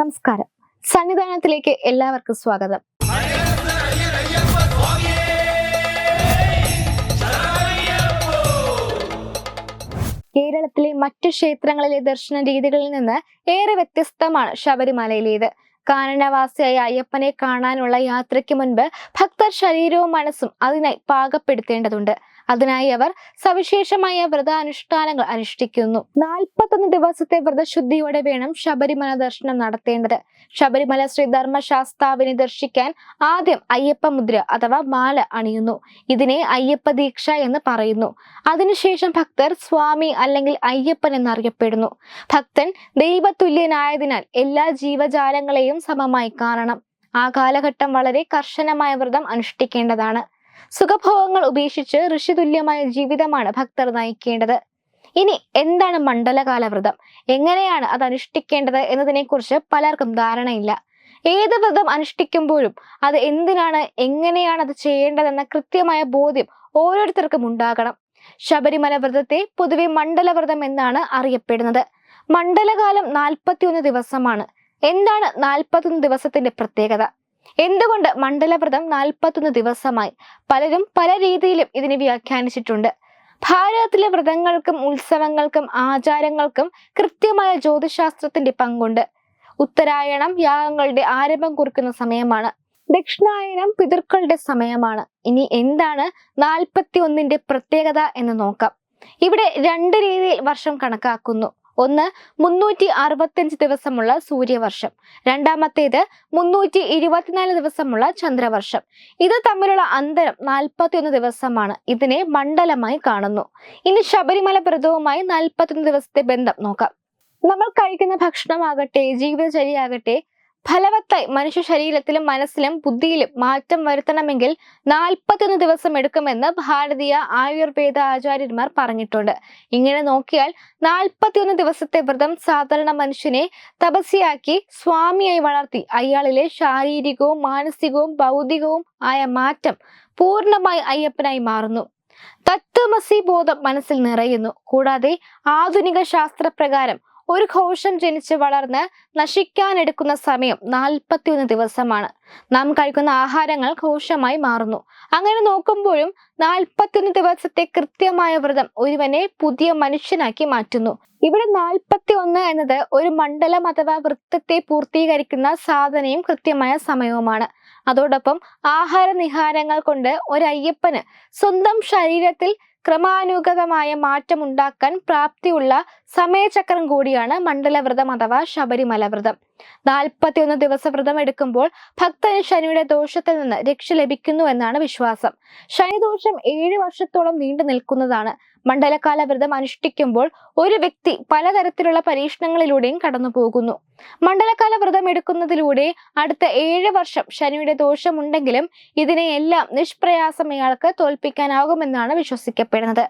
നമസ്കാരം. സന്നിധാനത്തിലേക്ക് എല്ലാവർക്കും സ്വാഗതം. കേരളത്തിലെ മറ്റു ക്ഷേത്രങ്ങളിലെ ദർശന രീതികളിൽ നിന്ന് ഏറെ വ്യത്യസ്തമാണ് ശബരിമലയിലേത്. കാനനവാസിയായ അയ്യപ്പനെ കാണാനുള്ള യാത്രയ്ക്ക് മുൻപ് ഭക്തർ ശരീരവും മനസ്സും അതിനായി പാകപ്പെടുത്തേണ്ടതുണ്ട്. അതിനായി അവർ സവിശേഷമായ വ്രതാനുഷ്ഠാനങ്ങൾ അനുഷ്ഠിക്കുന്നു. നാൽപ്പത്തൊന്ന് ദിവസത്തെ വ്രതശുദ്ധിയോടെ വേണം ശബരിമല ദർശനം നടത്തേണ്ടത്. ശബരിമല ശ്രീ ധർമ്മശാസ്താവിനെ ദർശിക്കാൻ ആദ്യം അയ്യപ്പ മുദ്ര അഥവാ മാല അണിയുന്നു. ഇതിനെ അയ്യപ്പ ദീക്ഷ എന്ന് പറയുന്നു. അതിനുശേഷം ഭക്തർ സ്വാമി അല്ലെങ്കിൽ അയ്യപ്പൻ എന്നറിയപ്പെടുന്നു. ഭക്തൻ ദൈവതുല്യനായതിനാൽ എല്ലാ ജീവജാലങ്ങളെയും സമമായി കാണണം. ആ കാലഘട്ടം വളരെ കർശനമായ വ്രതം അനുഷ്ഠിക്കേണ്ടതാണ്. സുഖഭോഗങ്ങൾ ഉപേക്ഷിച്ച് ഋഷിതുല്യമായ ജീവിതമാണ് ഭക്തർ നയിക്കേണ്ടത്. ഇനി എന്താണ് മണ്ഡലകാല വ്രതം എങ്ങനെയാണ് അത് അനുഷ്ഠിക്കേണ്ടത് എന്നതിനെക്കുറിച്ച് പലർക്കും ധാരണയില്ല. ഏത് വ്രതം അനുഷ്ഠിക്കുമ്പോഴും അത് എന്തിനാണ് എങ്ങനെയാണ് അത് ചെയ്യേണ്ടതെന്ന കൃത്യമായ ബോധ്യം ഓരോരുത്തർക്കും ഉണ്ടാകണം. ശബരിമല വ്രതത്തെ പൊതുവെ മണ്ഡലവ്രതം എന്നാണ് അറിയപ്പെടുന്നത്. മണ്ഡലകാലം നാൽപ്പത്തിയൊന്ന് ദിവസമാണ്. എന്താണ് നാൽപ്പത്തൊന്ന് ദിവസത്തിന്റെ പ്രത്യേകത? എന്തുകൊണ്ട് മണ്ഡലവ്രതം നാൽപ്പത്തൊന്ന് ദിവസമായി? പലരും പല രീതിയിലും ഇതിനെ വ്യാഖ്യാനിച്ചിട്ടുണ്ട്. ഭാരതത്തിലെ വ്രതങ്ങൾക്കും ഉത്സവങ്ങൾക്കും ആചാരങ്ങൾക്കും കൃത്യമായ ജ്യോതിശാസ്ത്രത്തിന്റെ പങ്കുണ്ട്. ഉത്തരായണം യാഗങ്ങളുടെ ആരംഭം കുറിക്കുന്ന സമയമാണ്. ദക്ഷിണായനം പിതൃക്കളുടെ സമയമാണ്. ഇനി എന്താണ് നാൽപ്പത്തി ഒന്നിന്റെ പ്രത്യേകത എന്ന് നോക്കാം. ഇവിടെ രണ്ട് രീതിയിൽ വർഷം കണക്കാക്കുന്നു. ഒന്ന് മുന്നൂറ്റി അറുപത്തിയഞ്ച് ദിവസമുള്ള സൂര്യവർഷം. രണ്ടാമത്തേത് മുന്നൂറ്റി ഇരുപത്തിനാല് ദിവസമുള്ള ചന്ദ്രവർഷം. ഇത് തമ്മിലുള്ള അന്തരം നാൽപ്പത്തിയൊന്ന് ദിവസമാണ്. ഇതിനെ മണ്ഡലമായി കാണുന്നു. ഇനി ശബരിമല വ്രതവുമായി നാൽപ്പത്തിയൊന്ന് ദിവസത്തെ ബന്ധം നോക്കാം. നമ്മൾ കഴിക്കുന്ന ഭക്ഷണമാകട്ടെ ജീവിതചര്യയാകട്ടെ ഫലവത്തായി മനുഷ്യ ശരീരത്തിലും മനസ്സിലും ബുദ്ധിയിലും മാറ്റം വരുത്തണമെങ്കിൽ നാൽപ്പത്തൊന്ന് ദിവസം എടുക്കുമെന്ന് ഭാരതീയ ആയുർവേദ ആചാര്യന്മാർ പറഞ്ഞിട്ടുണ്ട്. ഇങ്ങനെ നോക്കിയാൽ നാൽപ്പത്തിയൊന്ന് ദിവസത്തെ വ്രതം സാധാരണ മനുഷ്യനെ തപസ്യയാക്കി സ്വാമിയായി വളർത്തി അയാളിലെ ശാരീരികവും മാനസികവും ഭൗതികവും ആയ മാറ്റം പൂർണമായി അയ്യപ്പനായി മാറുന്നു. തത്വമസി ബോധം മനസ്സിൽ നിറയുന്നു. കൂടാതെ ആധുനിക ശാസ്ത്രപ്രകാരം ഒരു ഘോഷം ജനിച്ച് വളർന്ന് നശിക്കാനെടുക്കുന്ന സമയം നാൽപ്പത്തിയൊന്ന് ദിവസമാണ്. നാം കഴിക്കുന്ന ആഹാരങ്ങൾ ഘോഷമായി മാറുന്നു. അങ്ങനെ നോക്കുമ്പോഴും നാൽപ്പത്തിയൊന്ന് ദിവസത്തെ കൃത്യമായ വ്രതം ഒരുവനെ പുതിയ മനുഷ്യനാക്കി മാറ്റുന്നു. ഇവിടെ നാൽപ്പത്തി ഒന്ന് എന്നത് ഒരു മണ്ഡലം അഥവാ വൃത്തത്തെ പൂർത്തീകരിക്കുന്ന സാധനയും കൃത്യമായ സമയവുമാണ്. അതോടൊപ്പം ആഹാര നിഹാരങ്ങൾ കൊണ്ട് ഒരു സ്വന്തം ശരീരത്തിൽ ക്രമാനുഗതമായ മാറ്റം ഉണ്ടാക്കാൻ പ്രാപ്തിയുള്ള സമയചക്രം കൂടിയാണ് മണ്ഡലവ്രതം അഥവാ ശബരിമല വ്രതം നാൽപ്പത്തിയൊന്ന് ദിവസ വ്രതം എടുക്കുമ്പോൾ ഭക്തന് ശനിയുടെ ദോഷത്തിൽ നിന്ന് രക്ഷ ലഭിക്കുന്നു എന്നാണ് വിശ്വാസം. ശനിദോഷം ഏഴ് വർഷത്തോളം നീണ്ടു നിൽക്കുന്നതാണ്. മണ്ഡലകാല വ്രതം അനുഷ്ഠിക്കുമ്പോൾ ഒരു വ്യക്തി പലതരത്തിലുള്ള പരീക്ഷണങ്ങളിലൂടെയും കടന്നു പോകുന്നു മണ്ഡലകാല വ്രതം എടുക്കുന്നതിലൂടെ അടുത്ത ഏഴ് വർഷം ശനിയുടെ ദോഷമുണ്ടെങ്കിലും ഇതിനെയെല്ലാം നിഷ്പ്രയാസം ഇയാൾക്ക് തോൽപ്പിക്കാനാകുമെന്നാണ് വിശ്വസിക്കപ്പെടുന്നത്.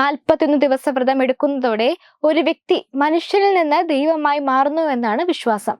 നാൽപ്പത്തിയൊന്ന് ദിവസ വ്രതം എടുക്കുന്നതോടെ ഒരു വ്യക്തി മനുഷ്യനിൽ നിന്ന് ദൈവമായി മാറുന്നു എന്നാണ് വിശ്വാസം.